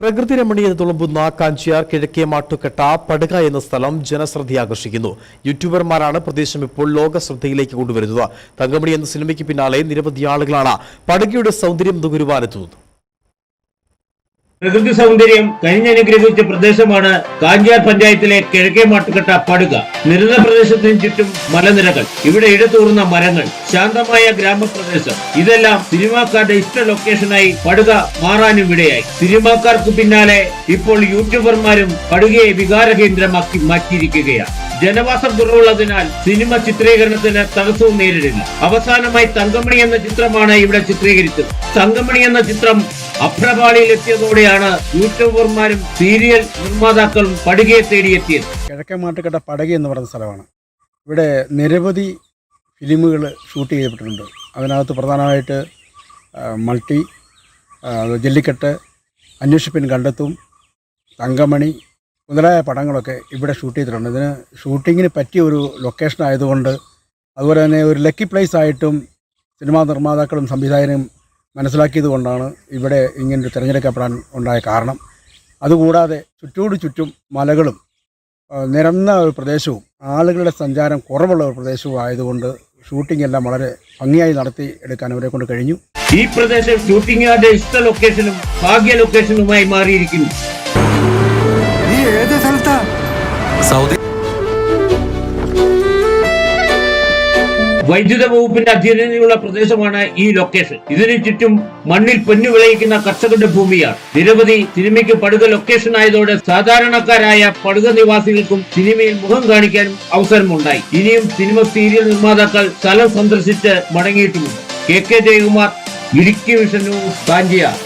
പ്രകൃതി രമണീയത തുളുമ്പുന്ന കാഞ്ചിയാർ കിഴക്കേ മാട്ടുകെട്ട പടുക എന്ന സ്ഥലം ജനശ്രദ്ധ ആകർഷിക്കുന്നു യൂട്യൂബർമാരാണ് പ്രദേശം ഇപ്പോൾ ലോക ശ്രദ്ധയിലേക്ക് കൊണ്ടുവരുന്നത്. തങ്കമണി എന്ന സിനിമയ്ക്ക് പിന്നാലെ നിരവധി ആളുകളാണ് പടുകയുടെ സൗന്ദര്യം നുകരുവാനെത്തുന്നത്. പ്രകൃതി സൗന്ദര്യം കഴിഞ്ഞനുഗ്രഹിച്ച പ്രദേശമാണ് കാഞ്ചാർ പഞ്ചായത്തിലെ കിഴക്കേ മാട്ടുകെട്ട പടുക. നിരന്ന പ്രദേശത്തിന് ചുറ്റും മലനിരകൾ. ഇവിടെ ഇടതൂർന്ന മരങ്ങൾ. ശാന്തമായ ഗ്രാമപ്രദേശം. ഇതെല്ലാം സിനിമാക്കാരുടെ ഇഷ്ട ലൊക്കേഷനായി പടുക മാറാനും ഇടയായി. സിനിമാക്കാർക്ക് പിന്നാലെ ഇപ്പോൾ യൂട്യൂബർമാരും പടുകയെ വികാര കേന്ദ്രമാക്കി മാറ്റിയിരിക്കുകയാണ്. ജനവാസം കുറവുള്ളതിനാൽ സിനിമ ചിത്രീകരണത്തിന് തടസ്സവും നേരിടില്ല. അവസാനമായി തങ്കമണി എന്ന ചിത്രമാണ് ഇവിടെ ചിത്രീകരിച്ചത്. തങ്കമണി എന്ന ചിത്രം അഭ്രപാളിയിൽ എത്തിയതോടെയാണ് യൂട്യൂബർമാരും സീരിയൽ നിർമ്മാതാക്കളും പടുകയെ തേടിയെത്തിയത്. കിഴക്കൻ മാട്ടുകട്ട പടകി എന്ന് പറയുന്ന സ്ഥലമാണ്. ഇവിടെ നിരവധി ഫിലിമുകൾ ഷൂട്ട് ചെയ്യപ്പെട്ടിട്ടുണ്ട്. അതിനകത്ത് പ്രധാനമായിട്ട് മൾട്ടി ജല്ലിക്കെട്ട് അന്വേഷിപ്പിൻ കണ്ടെത്തും തങ്കമണി മുതലായ പടങ്ങളൊക്കെ ഇവിടെ ഷൂട്ട് ചെയ്തിട്ടുണ്ട്. ഇതിന് ഷൂട്ടിങ്ങിന് പറ്റിയ ഒരു ലൊക്കേഷൻ ആയതുകൊണ്ട് അതുപോലെ തന്നെ ഒരു ലക്കി പ്ലേസ് ആയിട്ടും സിനിമാ നിർമ്മാതാക്കളും സംവിധായകനും മനസ്സിലാക്കിയത് കൊണ്ടാണ് ഇവിടെ ഇങ്ങനൊരു തിരഞ്ഞെടുക്കപ്പെടാൻ ഉണ്ടായ കാരണം. അതുകൂടാതെ ചുറ്റോട് ചുറ്റും മലകളും നിരന്ന ഒരു പ്രദേശവും ആളുകളുടെ സഞ്ചാരം കുറവുള്ള ഒരു പ്രദേശവും ആയതുകൊണ്ട് ഷൂട്ടിംഗ് എല്ലാം വളരെ ഭംഗിയായി നടത്തി എടുക്കാൻ അവരെ കൊണ്ട് കഴിഞ്ഞു. ഈ പ്രദേശം ഷൂട്ടിംഗുകാരുടെ ഇഷ്ട ലൊക്കേഷനും ഭാഗ്യ ലൊക്കേഷനുമായി മാറിയിരിക്കുന്നു. ഈ ഏത് സ്ഥലത്താ? സൗദി വൈദ്യുത വകുപ്പിന്റെ അധീനതയുള്ള പ്രദേശമാണ് ഈ ലൊക്കേഷൻ ഇതിനു ചുറ്റും മണ്ണിൽ പൊന്നു വിളയിക്കുന്ന കർഷകരുടെ ഭൂമിയാണ്. നിരവധി സിനിമയ്ക്ക് പടുക ലൊക്കേഷൻ ആയതോടെ സാധാരണക്കാരായ പടുക നിവാസികൾക്കും സിനിമയിൽ മുഖം കാണിക്കാനും അവസരമുണ്ടായി. ഇനിയും സിനിമ സീരിയൽ നിർമ്മാതാക്കൾ സ്ഥലം സന്ദർശിച്ച് മടങ്ങിയിട്ടുമുണ്ട് K K Jayakumar Idukki news Kanchiyar